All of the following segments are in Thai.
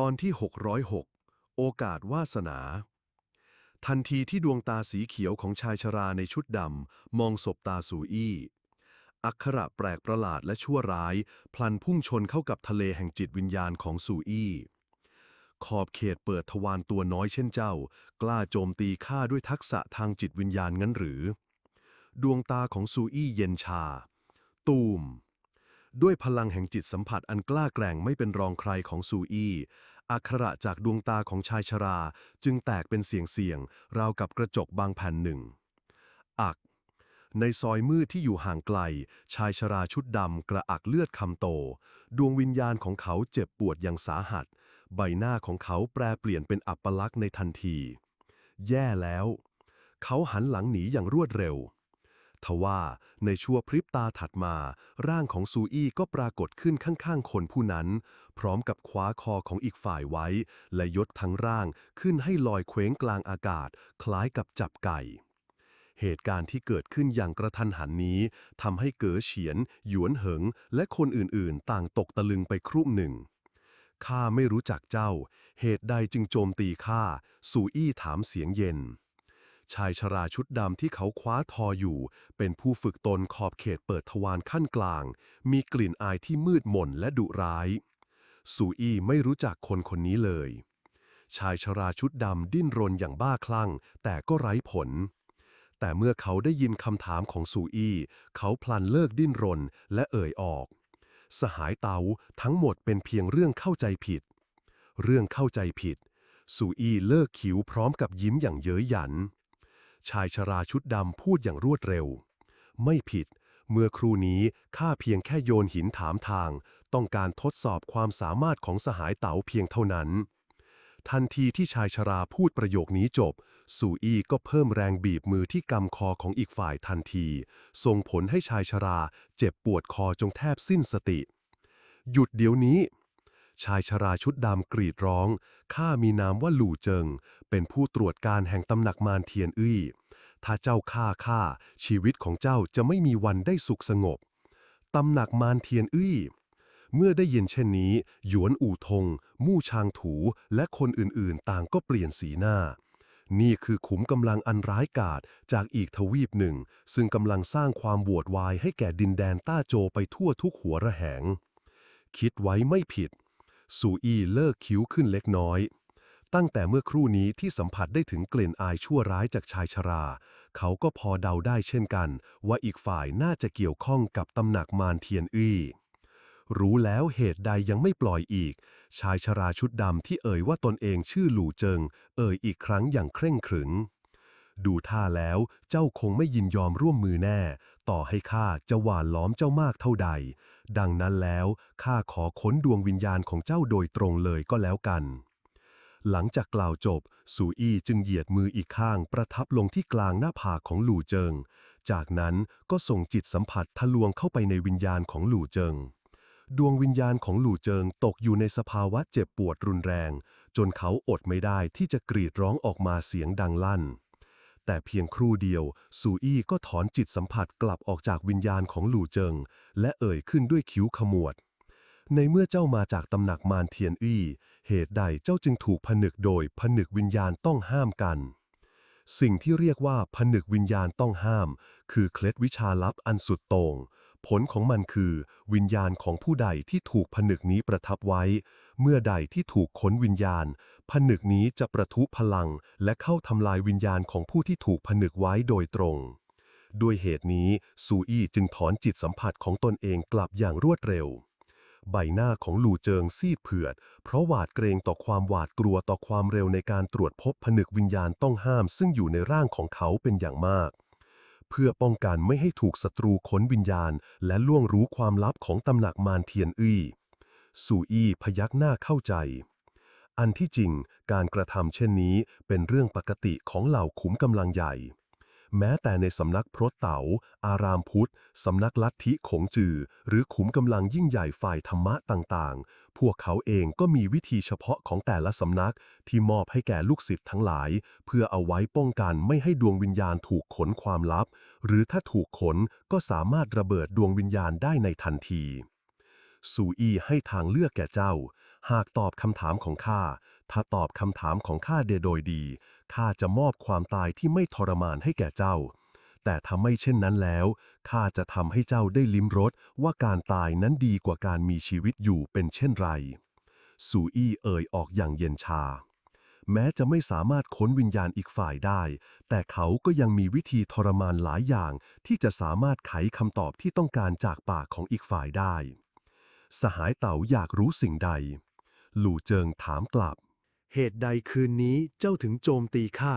ตอนที่ 606 โอกาสวาสนา ทันทีที่ดวงตาสีเขียวของชายชราในชุดดำ มองศบตาสูอี้ อักขระแปลกประหลาดและชั่วร้าย พลันพุ่งชนเข้ากับทะเลแห่งจิตวิญญาณของสูอี้ ขอบเขตเปิดทวารตัวน้อยเช่นเจ้า กล้าโจมตีข้าด้วยทักษะทางจิตวิญญาณงั้นหรือ ดวงตาของซูอี้เย็นชา ตูม ด้วยพลังแห่งจิตสัมผัสอันกล้าแกร่งไม่เป็นรองใครของซูอี้อักขระจากดวงตาของชายชรา จึงแตกเป็นเสียงเสียง ราวกับกระจกบางแผ่นหนึ่ง อัก ในซอยมืดที่อยู่ห่างไกล ชายชราชุดดำกระอักเลือดคำโต ดวงวิญญาณของเขาเจ็บปวดอย่างสาหัส ใบหน้าของเขาแปรเปลี่ยนเป็นอัปลักษณ์ในทันที แย่แล้ว เขาหันหลังหนีอย่างรวดเร็ว ทว่าในชั่วพริบตาถัดมา ร่างของซูอี้ก็ปรากฏขึ้นข้างๆ คนผู้นั้น พร้อมกับคว้าคอของอีกฝ่ายไว้ และยดทั้งร่างขึ้นให้ลอยเคว้งกลางอากาศ คล้ายกับจับไก่ เหตุการณ์ที่เกิดขึ้นอย่างกระทันหันนี้ทำให้เก๋อเฉียน หยวนเหิง และคนอื่นๆ ต่างตกตะลึงไปครู่หนึ่งข้าไม่รู้จักเจ้า เหตุใดจึงโจมตีข้า สูอี้ถามเสียงเย็น ชายชราชุดดำที่เขาคว้าทออยู่ เป็นผู้ฝึกตนขอบเขตเปิดทวารขั้นกลาง มีกลิ่นอายที่มืดมนและดุร้ายสูอี้ไม่รู้จักคนคนนี้เลย ชายชราชุดดำดิ้นรนอย่างบ้าคลั่ง แต่ก็ไร้ผล แต่เมื่อเขาได้ยินคำถามของสูอี้เขาพลันเลิกดิ้นรนและเอ่ยออก สหายเตาทั้งหมดเป็นเพียงเรื่องเข้าใจผิด เรื่องเข้าใจผิดสูอี้เลิกคิ้วพร้อมกับยิ้มอย่างเย้ยหยัน ชายชราชุดดำพูดอย่างรวดเร็ว ไม่ผิด เมื่อครูนี้ข้าเพียงแค่โยนหินถามทาง ต้องการทดสอบความสามารถของสหายเต๋าเพียงเท่านั้น ทันทีที่ชายชราพูดประโยคนี้จบ สูอี้ก็เพิ่มแรงบีบมือที่กำคอของอีกฝ่ายทันที ส่งผลให้ชายชราเจ็บปวดคอจงแทบสิ้นสติ หยุดเดี๋ยวนี้ ชายชราชุดดำกรีดร้อง ข้ามีนามว่าหลู่เจิง เป็นผู้ตรวจการแห่งตำหนักมารเทียนอี้ ถ้าเจ้าฆ่าข้าชีวิตของเจ้าจะไม่มีวันได้สุขสงบ ตำหนักมารเทียนอี้ เมื่อได้ยินเช่นนี้ หยวนอู่ทง มู่ชางถู และคนอื่นๆ ต่างก็เปลี่ยนสีหน้านี่คือขุมกำลังอันร้ายกาจจากอีกทวีปหนึ่ง ซึ่งกำลังสร้างความบวดวายให้แก่ดินแดนต้าโจไปทั่วทุกหัวระแหง คิดไว้ไม่ผิด สูอี้เลิกคิ้วขึ้นเล็กน้อย ตั้งแต่เมื่อครู่นี้ที่สัมผัสได้ถึงกลิ่นอายชั่วร้ายจากชายชรา เขาก็พอเดาได้เช่นกัน ว่าอีกฝ่ายน่าจะเกี่ยวข้องกับตำหนักมารเทียนอี้รู้แล้วเหตุใดยังไม่ปล่อยอีก ชายชราชุดดำที่เอ่ยว่าตนเองชื่อหลู่เจิง เอ่ยอีกครั้งอย่างเคร่งขรึงดูท่าแล้วเจ้าคงไม่ยินยอมร่วมมือแน่ ต่อให้ข้าจะหวานล้อมเจ้ามากเท่าใด ดังนั้นแล้วข้าขอค้นดวงวิญญาณของเจ้าโดยตรงเลยก็แล้วกัน หลังจากกล่าวจบ สูอี้จึงเหยียดมืออีกข้างประทับลงที่กลางหน้าผากของหลู่เจิง จากนั้นก็ส่งจิตสัมผัสทะลวงเข้าไปในวิญญาณของหลู่เจิงดวงวิญญาณของหลู่เจิงตกอยู่ในสภาวะเจ็บปวดรุนแรง จนเขาอดไม่ได้ที่จะกรีดร้องออกมาเสียงดังลั่น แต่เพียงครู่เดียวสูอี้ก็ถอนจิตสัมผัสกลับออกจากวิญญาณของหลู่เจิง และเอ่ยขึ้นด้วยคิ้วขมวด ในเมื่อเจ้ามาจากตำหนักมารเทียนอี้ เหตุใดเจ้าจึงถูกผนึกโดยผนึกวิญญาณต้องห้ามกัน สิ่งที่เรียกว่าผนึกวิญญาณต้องห้าม คือเคล็ดวิชาลับอันสุดโต่งผลของมันคือ วิญญาณของผู้ใดที่ถูกผนึกนี้ประทับไว้ เมื่อใดที่ถูกค้นวิญญาณ ผนึกนี้จะประทุพลังและเข้าทำลายวิญญาณของผู้ที่ถูกผนึกไว้โดยตรง ด้วยเหตุนี้ซูอี้จึงถอนจิตสัมผัสของตนเองกลับอย่างรวดเร็ว ใบหน้าของหลู่เจิงซีดเผือด เพราะหวาดเกรงต่อความหวาดกลัวต่อความเร็วในการตรวจพบผนึกวิญญาณต้องห้ามซึ่งอยู่ในร่างของเขาเป็นอย่างมากเพื่อป้องกันไม่ให้ถูกศัตรูค้นวิญญาณ และล่วงรู้ความลับของตำหนักมารเทียนอี้ สูอี้พยักหน้าเข้าใจ อันที่จริงการกระทำเช่นนี้เป็นเรื่องปกติของเหล่าขุมกำลังใหญ่ แม้แต่ในสำนักพรตเต๋า อารามพุทธ สำนักลัทธิขงจือ หรือขุมกำลังยิ่งใหญ่ฝ่ายธรรมะต่างๆ พวกเขาเองก็มีวิธีเฉพาะของแต่ละสำนักที่มอบให้แก่ลูกศิษย์ทั้งหลาย เพื่อเอาไว้ป้องกันไม่ให้ดวงวิญญาณถูกขนความลับ หรือถ้าถูกขนก็สามารถระเบิดดวงวิญญาณได้ในทันที สูอี้ให้ทางเลือกแก่เจ้า หากตอบคำถามของข้า ถ้าตอบคำถามของข้าเดโดยดี ข้าจะมอบความตายที่ไม่ทรมานให้แก่เจ้า แต่ถ้าไม่เช่นนั้นแล้ว ข้าจะทำให้เจ้าได้ลิ้มรสว่าการตายนั้นดีกว่าการมีชีวิตอยู่เป็นเช่นไร สูอี้เอ่ยออกอย่างเย็นชา แม้จะไม่สามารถค้นวิญญาณอีกฝ่ายได้ แต่เขาก็ยังมีวิธีทรมานหลายอย่าง ที่จะสามารถไขคำตอบที่ต้องการจากปากของอีกฝ่ายได้ สหายเต๋าอยากรู้สิ่งใด หลู่เจิงถามกลับ เหตุใดคืนนี้เจ้าถึงโจมตีข้า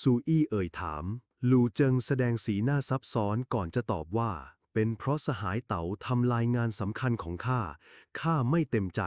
ซูอี้เอ่ยถาม หลู่เจิงแสดงสีหน้าซับซ้อนก่อนจะตอบว่า เป็นเพราะสหายเต๋าทำลายงานสำคัญของข้าข้าไม่เต็มใจ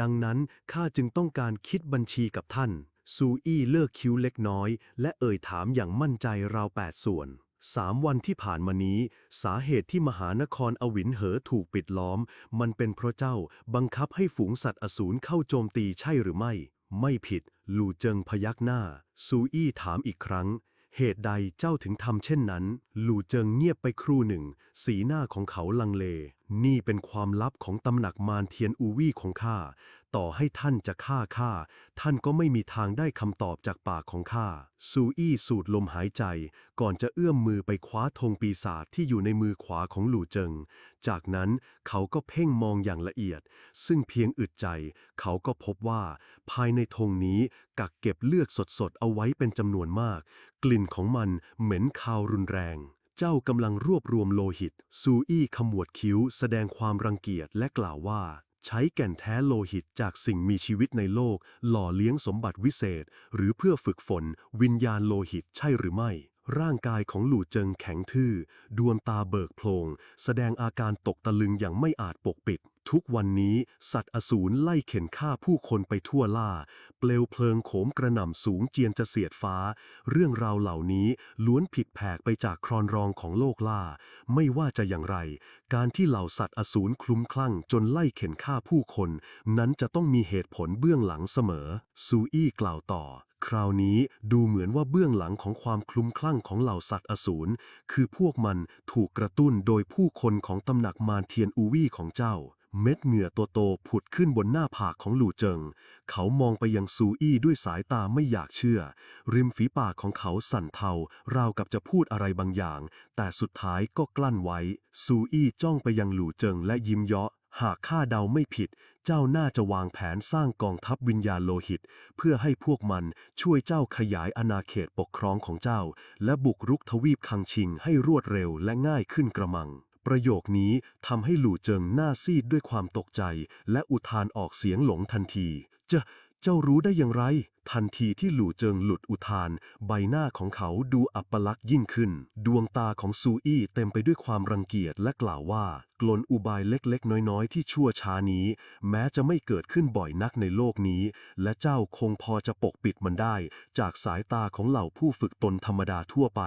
ดังนั้นข้าจึงต้องการคิดบัญชีกับท่านซูอี้เลิกคิ้วเล็กน้อย และเอ่ยถามอย่างมั่นใจราวแปดส่วน สามวันที่ผ่านมานี้ สาเหตุที่มหานครอวินเหอถูกปิดล้อม มันเป็นเพราะเจ้าบังคับให้ฝูงสัตว์อสูรเข้าโจมตีใช่หรือไม่ ไม่ผิด หลู่เจิงพยักหน้า ซูอี้ถามอีกครั้ง เหตุใดเจ้าถึงทำเช่นนั้น หลู่เจิงเงียบไปครู่หนึ่ง สีหน้าของเขาลังเล นี่เป็นความลับของตำหนักมารเทียนอูวี่ของข้า ต่อให้ท่านจะฆ่าข้าท่านก็ไม่มีทางได้คำตอบจากปากของข้าซูอี้สูดลมหายใจ ก่อนจะเอื้อมมือไปคว้าธงปีศาจที่อยู่ในมือขวาของหลู่เจิง จากนั้นเขาก็เพ่งมองอย่างละเอียด ซึ่งเพียงอึดใจ เขาก็พบว่า ภายในธงนี้กักเก็บเลือดสดๆเอาไว้เป็นจำนวนมาก กลิ่นของมันเหม็นคาวรุนแรงเจ้ากำลังรวบรวมโลหิต ซูอี้ขมวดคิ้วแสดงความรังเกียจและกล่าวว่า ใช้แก่นแท้โลหิตจากสิ่งมีชีวิตในโลก หล่อเลี้ยงสมบัติวิเศษ หรือเพื่อฝึกฝน วิญญาณโลหิตใช่หรือไม่ ร่างกายของหลู่เจิงแข็งทื่อ ดวงตาเบิกโพลงแสดงอาการตกตะลึงอย่างไม่อาจปกปิด ทุกวันนี้สัตว์อสูรไล่เข็นฆ่าผู้คนไปทั่วล่า เปลวเพลิงโขมกระหน่ำสูงเจียนจะเสียดฟ้า เรื่องราวเหล่านี้ล้วนผิดแผกไปจากครอนรองของโลกล่า ไม่ว่าจะอย่างไร การที่เหล่าสัตว์อสูรคลุ้มคลั่งจนไล่เข็นฆ่าผู้คน นั้นจะต้องมีเหตุผลเบื้องหลังเสมอ ซูอี้กล่าวต่อคราวนี้ดูเหมือนว่าเบื้องหลังของความคลุ้มคลั่งของเหล่าสัตว์อสูรคือพวกมันถูกกระตุ้นโดยผู้คนของตำหนักมารเทียนอูวี่ของเจ้า เม็ดเหงื่อตัวโตผุดขึ้นบนหน้าผากของหลู่เจิง เขามองไปยังซูอี้ด้วยสายตาไม่อยากเชื่อ ริมฝีปากของเขาสั่นเทาราวกับจะพูดอะไรบางอย่าง แต่สุดท้ายก็กลั้นไว้ ซูอี้จ้องไปยังหลู่เจิงและยิ้มเยาะ หากข้าเดาไม่ผิด เจ้าน่าจะวางแผนสร้างกองทัพวิญญาณโลหิต เพื่อให้พวกมันช่วยเจ้าขยายอาณาเขตปกครองของเจ้า และบุกรุกทวีปคังชิงให้รวดเร็วและง่ายขึ้นกระมัง ประโยคนี้ทำให้หลู่เจิงหน้าซีดด้วยความตกใจ และอุทานออกเสียงหลงทันทีจะ เจ้ารู้ได้อย่างไร ทันทีที่หลู่เจิงหลุดอุทาน ใบหน้าของเขาดูอัปลักษ์ยิ่งขึ้น ดวงตาของซูอี้เต็มไปด้วยความรังเกียจและกล่าวว่า กลนอุบายเล็กๆ น้อยๆ ที่ชั่วช้านี้ แม้จะไม่เกิดขึ้นบ่อยนักในโลกนี้ และเจ้าคงพอจะปกปิดมันได้ จากสายตาของเหล่าผู้ฝึกตนธรรมดาทั่วไป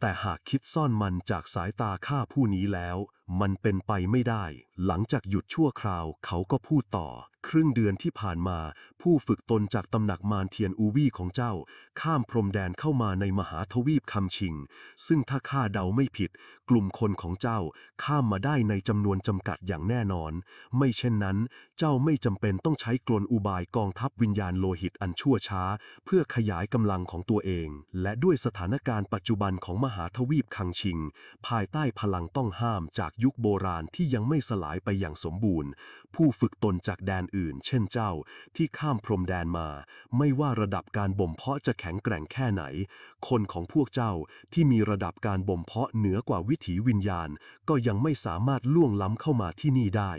แต่หากคิดซ่อนมันจากสายตาข้าผู้นี้แล้ว มันเป็นไปไม่ได้ หลังจากหยุดชั่วคราวเขาก็พูดต่อ ครึ่งเดือนที่ผ่านมา ผู้ฝึกตนจากตำหนักมารเทียนอูวี่ของเจ้า ข้ามพรมแดนเข้ามาในมหาทวีปคำชิง ซึ่งถ้าข้าเดาไม่ผิด กลุ่มคนของเจ้าข้ามมาได้ในจำนวนจำกัดอย่างแน่นอน ไม่เช่นนั้น เจ้าไม่จำเป็นต้องใช้กลนอุบายกองทัพวิญญาณโลหิตอันชั่วช้า เพื่อขยายกำลังของตัวเอง และด้วยสถานการณ์ปัจจุบันของมหาทวีปคังชิง ภายใต้พลังต้องห้ามจากยุคโบราณที่ยังไม่สลายไปอย่างสมบูรณ์ ผู้ฝึกตนจากแดนอื่นเช่นเจ้า ที่ข้ามพรมแดนมา ไม่ว่าระดับการบ่มเพาะจะแข็งแกร่งแค่ไหน คนของพวกเจ้าที่มีระดับการบ่มเพาะเหนือกว่าวิถีวิญญาณ ก็ยังไม่สามารถล่วงล้ำเข้ามาที่นี่ได้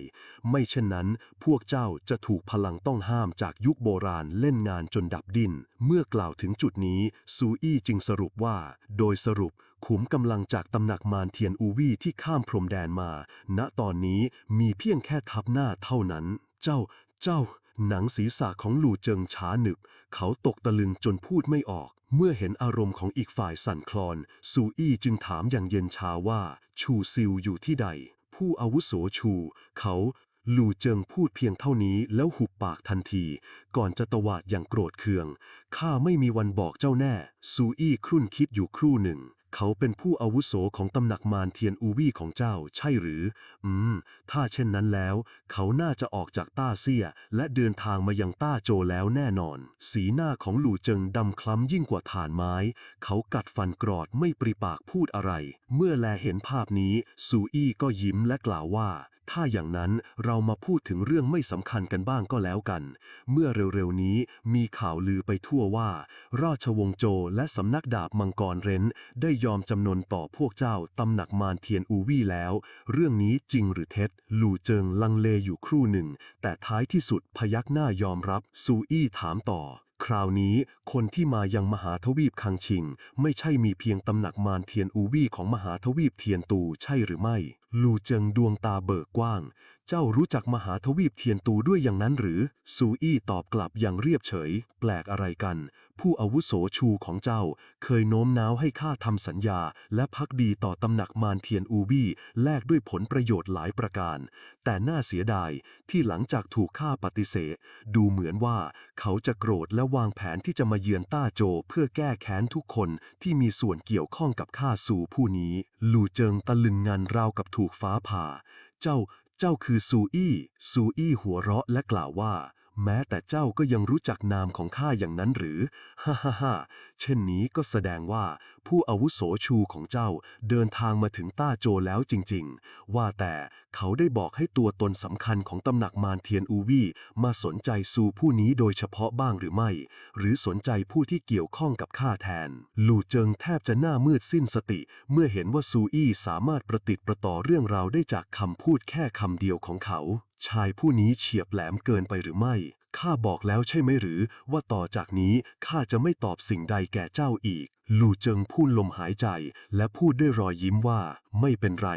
ไม่เช่นนั้น พวกเจ้าจะถูกพลังต้องห้ามจากยุคโบราณเล่นงานจนดับดิ้นเมื่อกล่าวถึงจุดนี้ซูอี้จึงสรุปว่า โดยสรุปขุมกำลังจากตำหนักมารเทียนอูวี่ที่ข้ามพรมแดนมา ณ ตอนนี้มีเพียงแค่ทับหน้าเท่านั้น เจ้า เจ้า หนังศีรษะของหลู่เจิงช้าหนึบ เขาตกตะลึงจนพูดไม่ออก เมื่อเห็นอารมณ์ของอีกฝ่ายสั่นคลอน ซูอี้จึงถามอย่างเย็นชาว่า ชูซิวอยู่ที่ใด ผู้อาวุโสชู เขาหลู่เจิงพูดเพียงเท่านี้แล้วหุบปากทันที ก่อนจะตวาดอย่างโกรธเคือง ข้าไม่มีวันบอกเจ้าแน่ ซูอี้ครุ่นคิดอยู่ครู่หนึ่ง เขาเป็นผู้อาวุโสของตำหนักมารเทียนอูวี่ของเจ้าใช่หรือ อืม ถ้าเช่นนั้นแล้ว เขาน่าจะออกจากต้าเซีย และเดินทางมายังต้าโจแล้วแน่นอน สีหน้าของหลู่เจิงดำคล้ำยิ่งกว่าฐานไม้ เขากัดฟันกรอดไม่ปริปากพูดอะไร เมื่อแลเห็นภาพนี้ซูอี้ก็ยิ้มและกล่าวว่า ถ้าอย่างนั้นเรามาพูดถึงเรื่องไม่สำคัญกันบ้างก็แล้วกัน เมื่อเร็วๆนี้มีข่าวลือไปทั่วว่า ราชวงศ์โจและสำนักดาบมังกรเร้น ได้ยอมจำนนต่อพวกเจ้าตำหนักมารเทียนอูวี่แล้ว เรื่องนี้จริงหรือเท็จ หลู่เจิงลังเลอยู่ครู่หนึ่ง แต่ท้ายที่สุดพยักหน้ายอมรับ ซูอี้ถามต่อคราวนี้คนที่มายังมหาทวีปคังชิง ไม่ใช่มีเพียงตำหนักมารเทียนอูวี่ของมหาทวีปเทียนตูใช่หรือไม่ลูเจิงดวงตาเบิกกว้าง เจ้ารู้จักมหาทวีปเทียนตูด้วยอย่างนั้นหรือ ซูอี้ตอบกลับอย่างเรียบเฉย แปลกอะไรกัน ผู้อาวุโสชูของเจ้า เคยโน้มน้าวให้ข้าทำสัญญา และพักดีต่อตำหนักมารเทียนอูบี้แลกด้วยผลประโยชน์หลายประการ แต่น่าเสียดายที่หลังจากถูกข้าปฏิเสธ ดูเหมือนว่าเขาจะโกรธและวางแผนที่จะมาเยือนต้าโจเพื่อแก้แค้นทุกคนที่มีส่วนเกี่ยวข้องกับข้าซูผู้นี้ ลูเจิงตะลึงงันราวกับถูถูกฟ้าผ่า เจ้า เจ้าคือซูอี้ ซูอี้หัวเราะและกล่าวว่า แม้แต่เจ้าก็ยังรู้จักนามของข้าอย่างนั้นหรือ ฮ่าฮ่าฮ่าเช่นนี้ก็แสดงว่าผู้อาวุโสชูของเจ้าเดินทางมาถึงต้าโจแล้วจริงๆ ว่าแต่เขาได้บอกให้ตัวตนสำคัญของตำหนักมารเทียนอูวี่มาสนใจซูผู้นี้โดยเฉพาะบ้างหรือไม่ หรือสนใจผู้ที่เกี่ยวข้องกับข้าแทน หลู่เจิงแทบจะหน้ามืดสิ้นสติ เมื่อเห็นว่าซูอี้สามารถประติดประต่อเรื่องราวได้จากคำพูดแค่คำเดียวของเขา ชายผู้นี้เฉียบแหลมเกินไปหรือไม่ ข้าบอกแล้วใช่ไหมหรือว่าต่อจากนี้ข้าจะไม่ตอบสิ่งใดแก่เจ้าอีก ลู่เจิงพูดลมหายใจ และพูดด้วยรอยยิ้มว่า ไม่เป็นไร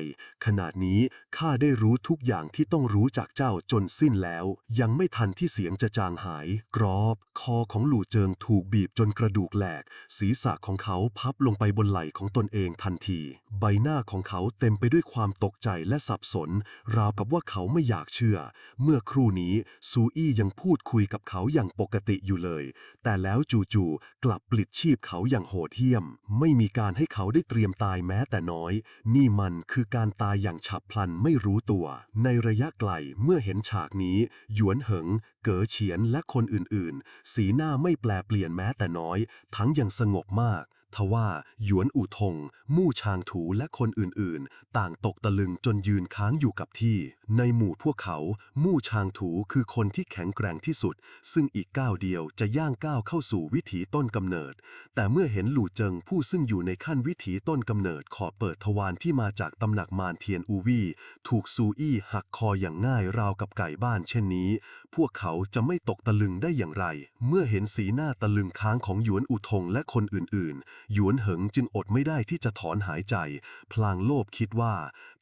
ขนาดนี้ข้าได้รู้ทุกอย่างที่ต้องรู้จากเจ้าจนสิ้นแล้ว ยังไม่ทันที่เสียงจะจางหาย กรอบ คอของหลู่เจิงถูกบีบจนกระดูกแหลก ศีรษะของเขาพับลงไปบนไหล่ของตนเองทันที ใบหน้าของเขาเต็มไปด้วยความตกใจและสับสน ราวกับว่าเขาไม่อยากเชื่อ เมื่อครู่นี้ซูอี้ยังพูดคุยกับเขาอย่างปกติอยู่เลย แต่แล้วจู่ๆกลับปลิดชีพเขาอย่างโหดเหี้ยมไม่มีการให้เขาได้เตรียมตายแม้แต่น้อย นี่มันคือการตายอย่างฉับพลันไม่รู้ตัว ในระยะไกลเมื่อเห็นฉากนี้ หยวนเหิง เก๋อเฉียนและคนอื่นๆ สีหน้าไม่แปลเปลี่ยนแม้แต่น้อย ทั้งยังสงบมากทว่าหยวนอู่ทง มู่ชางถูและคนอื่นๆ ต่างตกตะลึงจนยืนค้างอยู่กับที่ ในหมู่พวกเขามู่ชางถูคือคนที่แข็งแกร่งที่สุด ซึ่งอีกก้าวเดียวจะย่างก้าวเข้าสู่วิถีต้นกำเนิด แต่เมื่อเห็นหลู่เจิงผู้ซึ่งอยู่ในขั้นวิถีต้นกำเนิดขอเปิดทวารที่มาจากตำหนักมารเทียนอูวี่ถูกซูอี้หักคออย่างง่ายราวกับไก่บ้านเช่นนี้ พวกเขาจะไม่ตกตะลึงได้อย่างไร เมื่อเห็นสีหน้าตะลึงค้างของหยวนอุทงและคนอื่นๆ หยวนเหิงจึงอดไม่ได้ที่จะถอนหายใจ พลางโลภคิดว่า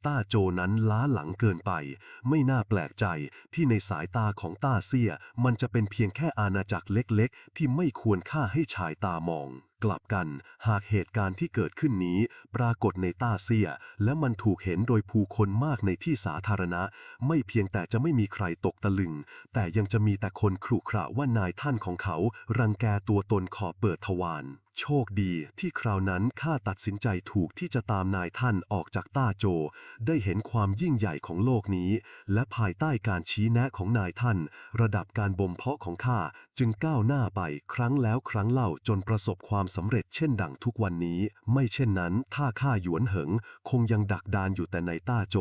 ต้าโจนั้นล้าหลังเกินไป ไม่น่าแปลกใจที่ในสายตาของต้าเซียมันจะเป็นเพียงแค่อาณาจักรเล็กๆ ที่ไม่ควรค่าให้ชายตามอง กลับกัน หากเหตุการณ์ที่เกิดขึ้นนี้ ปรากฏในต้าเซีย และมันถูกเห็นโดยผู้คนมากในที่สาธารณะ ไม่เพียงแต่จะไม่มีใครตกตะลึง แต่ยังจะมีแต่คนครุขระว่านายท่านของเขา รังแกตัวตนขอเปิดทวาร โชคดีที่คราวนั้นข้าตัดสินใจถูกที่จะตามนายท่านออกจากต้าโจ ได้เห็นความยิ่งใหญ่ของโลกนี้ และภายใต้การชี้แนะของนายท่าน ระดับการบ่มเพาะของข้าจึงก้าวหน้าไปครั้งแล้วครั้งเล่าจนประสบความสำเร็จเช่นดังทุกวันนี้ ไม่เช่นนั้น ถ้าข้าหยวนเหิง คงยังดักดานอยู่แต่ในต้าโจ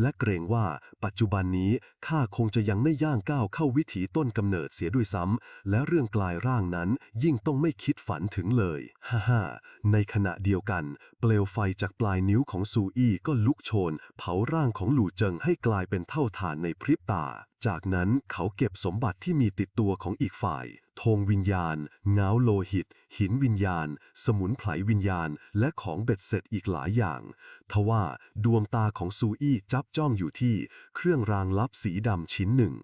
และเกรงว่าปัจจุบันนี้ข้าคงจะยังไม่ย่างก้าวเข้าวิถีต้นกำเนิดเสียด้วยซ้ำและเรื่องกลายร่างนั้นยิ่งต้องไม่คิดฝันถึงเลยฮ่าฮาในขณะเดียวกัน เปลวไฟจากปลายนิ้วของซูอี้ก็ลุกโชน เผาร่างของหลู่เจิงให้กลายเป็นเท่าฐานในพริบตา จากนั้นเขาเก็บสมบัติที่มีติดตัวของอีกฝ่ายธงวิญญาณ เงาโลหิต หินวิญญาณ สมุนไพรวิญญาณ และของเบ็ดเสร็จอีกหลายอย่าง ทว่าดวงตาของซูอี้จับจ้องอยู่ที่เครื่องรางลับสีดำชิ้นหนึ่ง